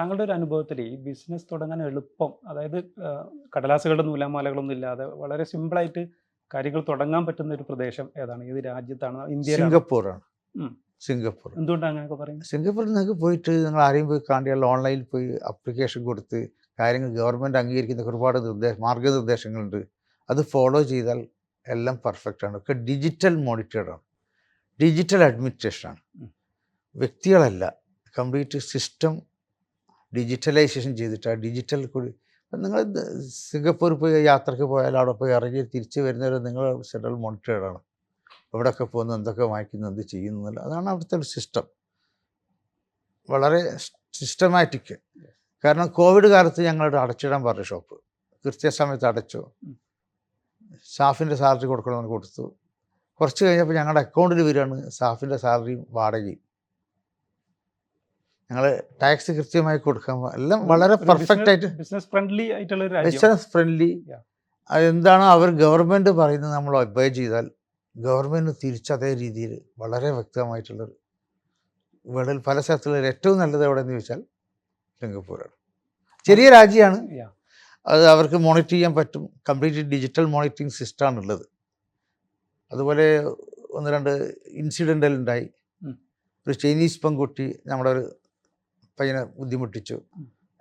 താങ്കളുടെ ഒരു അനുഭവത്തിൽ ഈ ബിസിനസ് തുടങ്ങാൻ എളുപ്പം അതായത് കടലാസുകളുടെ നൂലാമാലകളൊന്നും ഇല്ലാതെ വളരെ സിമ്പിളായിട്ട് കാര്യങ്ങൾ തുടങ്ങാൻ പറ്റുന്ന ഒരു പ്രദേശം ഏതാണ്? ഏത് രാജ്യത്താണ്? ഇന്ത്യ സിംഗപ്പൂറാണ്. ആണ് സിംഗപ്പൂർ. എന്തുകൊണ്ടാണ് അങ്ങനെയൊക്കെ പറയുന്നത്? സിംഗപ്പൂരിൽ നിങ്ങൾക്ക് പോയിട്ട് നിങ്ങൾ ആരെയും പോയി കാണിയാൽ ഓൺലൈനിൽ പോയി അപ്ലിക്കേഷൻ കൊടുത്ത് കാര്യങ്ങൾ ഗവൺമെന്റ് അംഗീകരിക്കുന്ന ഒരുപാട് നിർദ്ദേശ മാർഗനിർദ്ദേശങ്ങളുണ്ട് അത് ഫോളോ ചെയ്താൽ എല്ലാം പെർഫെക്റ്റ് ആണ്. ഒക്കെ ഡിജിറ്റൽ മോണിറ്റേഡ് ആണ് ഡിജിറ്റൽ അഡ്മിനിസ്ട്രേഷനാണ്. ആണ് വ്യക്തികളല്ല. കംപ്ലീറ്റ് സിസ്റ്റം ഡിജിറ്റലൈസേഷൻ ചെയ്തിട്ട് ഡിജിറ്റൽ കൂടി നിങ്ങൾ സിംഗപ്പൂർ പോയി യാത്രയ്ക്ക് പോയാൽ അവിടെ പോയി ഇറങ്ങി തിരിച്ച് വരുന്നവരെ നിങ്ങൾ സെൻട്രൽ മോണിറ്റേഡ് ആണ് എവിടെയൊക്കെ പോകുന്നു എന്തൊക്കെ വാങ്ങിക്കുന്നു എന്ത് ചെയ്യുന്നു എന്നുള്ള അതാണ് അവിടുത്തെ ഒരു സിസ്റ്റം. വളരെ സിസ്റ്റമാറ്റിക്. കാരണം കോവിഡ് കാലത്ത് ഞങ്ങളോട് അടച്ചിടാൻ പറഞ്ഞു ഷോപ്പ്. കൃത്യസമയത്ത് അടച്ചു. സ്റ്റാഫിന്റെ സാലറി കൊടുക്കണമെന്ന് കൊടുത്തു. കുറച്ച് കഴിഞ്ഞപ്പോൾ ഞങ്ങളുടെ അക്കൗണ്ടിൽ വരികയാണ് സ്റ്റാഫിന്റെ സാലറിയും വാടകയും. ഞങ്ങൾ ടാക്സ് കൃത്യമായി കൊടുക്കാൻ എല്ലാം വളരെ പെർഫെക്റ്റ് ആയിട്ട് ബിസിനസ് ഫ്രണ്ട്ലി ആയിട്ടുള്ള ബിസിനസ് ഫ്രണ്ട്ലി. അതെന്താണോ അവർ ഗവൺമെന്റ് പറയുന്നത് നമ്മൾ ഒബേ ചെയ്താൽ ഗവൺമെന്റ് തിരിച്ചതേ രീതിയിൽ വളരെ വ്യക്തമായിട്ടുള്ളൊരു വേൾഡിൽ പല സ്ഥലത്തുള്ള ഏറ്റവും നല്ലത് എവിടെയെന്ന് ചോദിച്ചാൽ സിംഗപ്പൂരാണ്. ചെറിയ രാജ്യമാണ്. അത് അവർക്ക് മോണിറ്റർ ചെയ്യാൻ പറ്റും. കംപ്ലീറ്റ് ഡിജിറ്റൽ മോണിറ്ററിങ് സിസ്റ്റമാണ് ഉള്ളത്. അതുപോലെ ഒന്ന് രണ്ട് ഇൻസിഡന്റൽ ഉണ്ടായി. ഒരു ചൈനീസ് പെൺകുട്ടി നമ്മുടെ ഒരു പയ്യനെ ബുദ്ധിമുട്ടിച്ചു.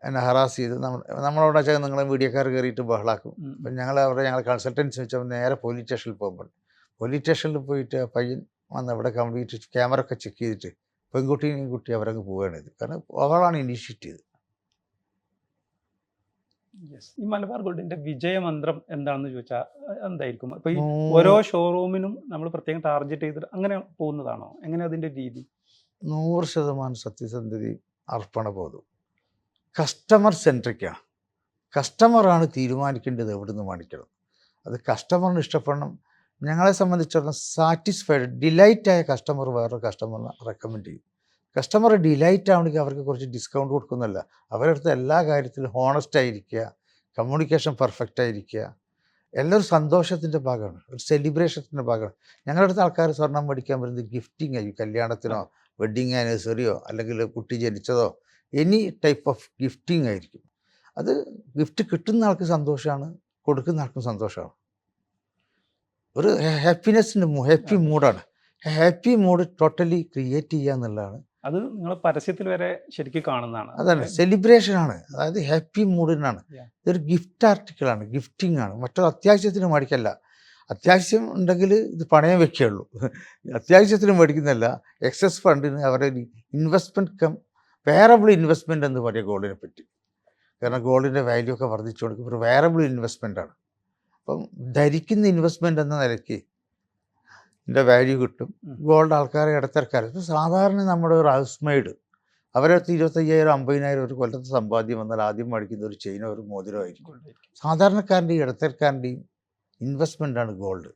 എന്നെ ഹറാസ് ചെയ്ത്. നമ്മൾ നമ്മളവിടെ വെച്ചാൽ നിങ്ങളെ മീഡിയക്കാർ കയറിയിട്ട് ബഹളാക്കും. അപ്പം ഞങ്ങൾ അവിടെ ഞങ്ങൾ കൺസൾട്ടൻസ് വെച്ചപ്പോൾ നേരെ പോലീസ് സ്റ്റേഷനിൽ പോകുമ്പോൾ പോലീസ് സ്റ്റേഷനിൽ പോയിട്ട് പയ്യൻ വന്ന് അവിടെ കംപ്ലീറ്റ് ക്യാമറ ഒക്കെ ചെക്ക് ചെയ്തിട്ട് പെൺകുട്ടിയും കുട്ടി അവരങ്ങ് പോവുകയാണ് ഇത്. കാരണം അവളാണ് ഇനീഷ്യേറ്റ് ചെയ്തത് യെസ് ഈ മലബാർ ഗോൾഡിന്റെ വിജയമന്ത്രം എന്താണെന്ന് ചോദിച്ചാൽ എന്തായിരിക്കും? അപ്പൊ ഈ ഓരോ ഷോറൂമിനും നമ്മൾ പ്രത്യേകം ടാർഗറ്റ് ചെയ്തിട്ട് അങ്ങനെ പോകുന്നതാണോ? എങ്ങനെ അതിന്റെ രീതി? നൂറ് ശതമാനം സത്യസന്ധതയും അർപ്പണബോധവും കസ്റ്റമർ സെൻട്രിക്കാണ് കസ്റ്റമറാണ് തീരുമാനിക്കേണ്ടത് എവിടെ നിന്ന് മേടിക്കണം അത് കസ്റ്റമറിന് ഇഷ്ടപ്പെടണം. ഞങ്ങളെ സംബന്ധിച്ചിടത്തോളം സാറ്റിസ്ഫൈഡ് ഡിലൈറ്റായ കസ്റ്റമർ വേറൊരു കസ്റ്റമറിനെ റെക്കമെൻഡ് ചെയ്യും. കസ്റ്റമർ ഡിലൈറ്റ് ആവണമെങ്കിൽ അവർക്ക് കുറച്ച് ഡിസ്കൗണ്ട് കൊടുക്കുന്നല്ല അവരുടെ അടുത്ത് എല്ലാ കാര്യത്തിലും ഹോണസ്റ്റ് ആയിരിക്കുക കമ്മ്യൂണിക്കേഷൻ പെർഫെക്റ്റ് ആയിരിക്കുക. എല്ലാവരും സന്തോഷത്തിന്റെ ഭാഗമാണ്. ഒരു സെലിബ്രേഷത്തിന്റെ ഭാഗമാണ്. ഞങ്ങളുടെ അടുത്ത് ആൾക്കാർ സ്വർണം മേടിക്കാൻ വരുന്നത് ഗിഫ്റ്റിംഗ് ആയി കല്യാണത്തിനോ വെഡ്ഡിങ് ആനിവേഴ്സറിയോ അല്ലെങ്കിൽ കുട്ടി ജനിച്ചതോ എനി ടൈപ്പ് ഓഫ് ഗിഫ്റ്റിംഗ് ആയിരിക്കും. അത് ഗിഫ്റ്റ് കിട്ടുന്ന ആൾക്ക് സന്തോഷമാണ് കൊടുക്കുന്ന ആൾക്കും സന്തോഷമാണ്. ഒരു ഹാപ്പിനെസ്സിന്റെ ഹാപ്പി മൂഡാണ് ഹാപ്പി മൂഡ് ടോട്ടലി ക്രിയേറ്റ് ചെയ്യുക എന്നുള്ളതാണ്. അത് നിങ്ങൾ പരസ്യത്തിൽ വരെ ശരിക്കും കാണുന്നതാണ്. അതാണ് സെലിബ്രേഷൻ ആണ്. അതായത് ഹാപ്പി മൂഡിനാണ്. ഇതൊരു ഗിഫ്റ്റ് ആർട്ടിക്കിളാണ് ഗിഫ്റ്റിംഗ് ആണ്. മറ്റൊരു അത്യാവശ്യത്തിന് മേടിക്കല്ല. അത്യാവശ്യം ഉണ്ടെങ്കിൽ ഇത് പണയം വെക്കുകയുള്ളൂ അത്യാവശ്യത്തിന് മേടിക്കുന്നതല്ല എക്സസ് ഫണ്ടിന് അവരെ ഇൻവെസ്റ്റ്മെന്റ് കം വേറബിൾ ഇൻവെസ്റ്റ്മെന്റ് എന്ന് പറയും ഗോൾഡിനെ പറ്റി. കാരണം ഗോൾഡിന്റെ വാല്യൂ ഒക്കെ വർദ്ധിച്ചുകൊണ്ട് ഒരു വേറബിൾ ഇൻവെസ്റ്റ്മെന്റ് ആണ്. അപ്പം ധരിക്കുന്ന ഇൻവെസ്റ്റ്മെന്റ് എന്ന നിലയ്ക്ക് ഇതിന്റെ വാല്യൂ കിട്ടും. ഗോൾഡ് ആൾക്കാരെ ഇടത്തിറക്കാറ് ഇപ്പോൾ സാധാരണ നമ്മുടെ ഒരു ഹൗസ് മെയ്ഡ് അവരടുത്ത് ഇരുപത്തയ്യായിരം അമ്പതിനായിരം ഒരു കൊല്ലത്തെ സമ്പാദ്യം വന്നാൽ ആദ്യം മേടിക്കുന്ന ഒരു ചെയിനോ ഒരു മോതിരോ ആയിരിക്കും. സാധാരണക്കാരന്റെയും ഇടത്തരക്കാരന്റെയും ഇൻവെസ്റ്റ്മെന്റാണ് ഗോൾഡ്.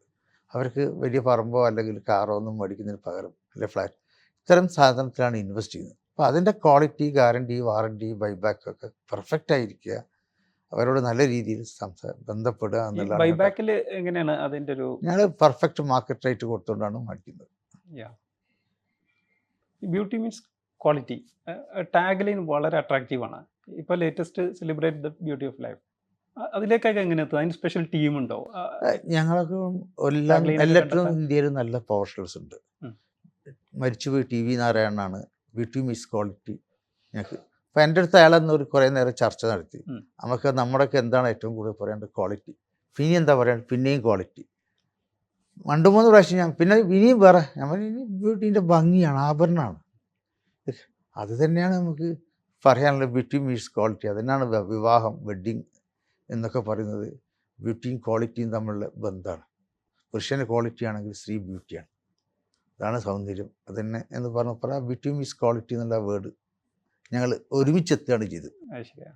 അവർക്ക് വലിയ പറമ്പോ അല്ലെങ്കിൽ കാറോ ഒന്നും മേടിക്കുന്നതിന് പകരം അല്ലെ ഫ്ലാറ്റ് ഇത്തരം സാധനത്തിലാണ് ഇൻവെസ്റ്റ് ചെയ്യുന്നത്. അപ്പോൾ അതിന്റെ ക്വാളിറ്റി ഗ്യാരണ്ടി വാറണ്ടി ബൈബാക്ക് ഒക്കെ പെർഫെക്റ്റ് ആയിരിക്കുക അവരോട് നല്ല രീതിയിൽ സംസാ ബന്ധപ്പെടുക എന്നുള്ള ബൈബാക്കിൽ എങ്ങനെയാണ് അതിന്റെ ഒരു ഞങ്ങൾ പെർഫെക്റ്റ് മാർക്കറ്റ് റേറ്റ് കൊടുത്തുകൊണ്ടാണ് മേടിക്കുന്നത്. Beauty means quality tag line വളരെ അട്രാക്റ്റീവ് ആണ് ഇപ്പൊ latest celebrate the beauty of life. അതിലേക്കൊക്കെ എങ്ങനെ എത്തും? അതിന് സ്പെഷ്യൽ ടീം ഉണ്ടോ? ഞങ്ങൾക്ക് എല്ലാം ഒക്കെ ഇന്ത്യയിൽ നല്ല പ്രൊഫഷണൽസ് ഉണ്ട്. മരിച്ചുപോയി T V നാരായണനാണ്. Beauty means quality. ഞങ്ങൾക്ക് അപ്പം എന്റെ അടുത്ത് അയാളെന്ന് ഒരു കുറേ നേരം ചർച്ച നടത്തി. നമുക്ക് നമ്മുടെയൊക്കെ എന്താണ് ഏറ്റവും കൂടുതൽ പറയേണ്ടത്? ക്വാളിറ്റി പിന്നെ എന്താ പറയുക പിന്നെയും ക്വാളിറ്റി രണ്ട് മൂന്ന് പ്രാവശ്യം ഞാൻ പിന്നെ ഇനിയും വേറെ. പറഞ്ഞു, ഇനി ബ്യൂട്ടീന്റെ ഭംഗിയാണ് ആഭരണമാണ്. അത് തന്നെയാണ് നമുക്ക് പറയാനുള്ള ബ്യൂട്ടി മീൻസ് ക്വാളിറ്റി അതിനാണ് വിവാഹം വെഡ്ഡിങ് എന്നൊക്കെ പറയുന്നത് ബ്യൂട്ടിയും ക്വാളിറ്റിയും തമ്മിലുള്ള ബന്ധമാണ്. പുരുഷന് ക്വാളിറ്റി ആണെങ്കിൽ സ്ത്രീ ബ്യൂട്ടിയാണ്. അതാണ് സൗന്ദര്യം. അതന്നെ എന്ന് പറഞ്ഞപ്പോൾ ആ ബ്യൂട്ടിയും മിസ് ക്വാളിറ്റി എന്നുള്ള വേർഡ് ഞങ്ങൾ ഒരുമിച്ചെത്തുകയാണ് ചെയ്തത്.